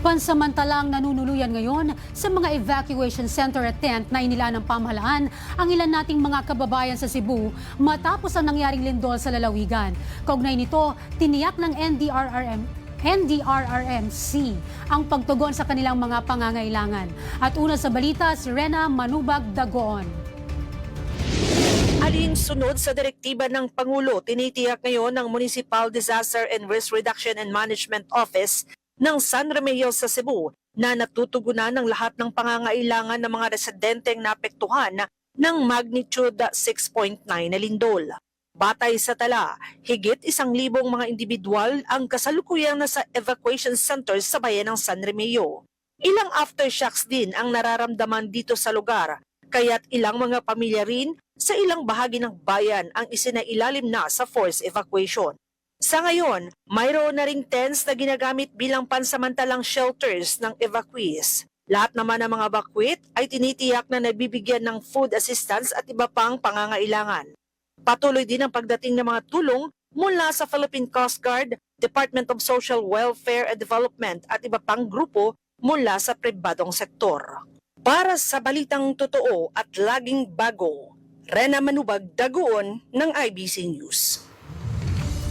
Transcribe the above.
Pansamantalang nanunuluyan ngayon sa mga evacuation center at tent na inila ng pamahalaan ang ilan nating mga kababayan sa Cebu matapos ang nangyaring lindol sa lalawigan. Kaugnay nito, tiniyak ng NDRRM NDRRMC ang pagtugon sa kanilang mga pangangailangan. At una sa balita, si Rena Manubag Dagoon. Alinsunod sa direktiba ng Pangulo, tinitiyak ngayon ng Municipal Disaster and Risk Reduction and Management Office ng San Remigio sa Cebu na natutugunan ng lahat ng pangangailangan ng mga residenteng naapektuhan ng magnitude 6.9 na lindol. Batay sa tala, higit isang libong mga individual ang kasalukuyang nasa evacuation centers sa bayan ng San Remigio. Ilang aftershocks din ang nararamdaman dito sa lugar, kaya't ilang mga pamilya rin sa ilang bahagi ng bayan ang isinailalim na sa forced evacuation. Sa ngayon, mayroon na ring tents na ginagamit bilang pansamantalang shelters ng evacuees. Lahat naman ng mga evacuate ay tinitiyak na nabibigyan ng food assistance at iba pang pangangailangan. Patuloy din ang pagdating ng mga tulong mula sa Philippine Coast Guard, Department of Social Welfare and Development at iba pang grupo mula sa pribadong sektor. Para sa balitang totoo at laging bago, Rena Manubag Daguon ng IBC News.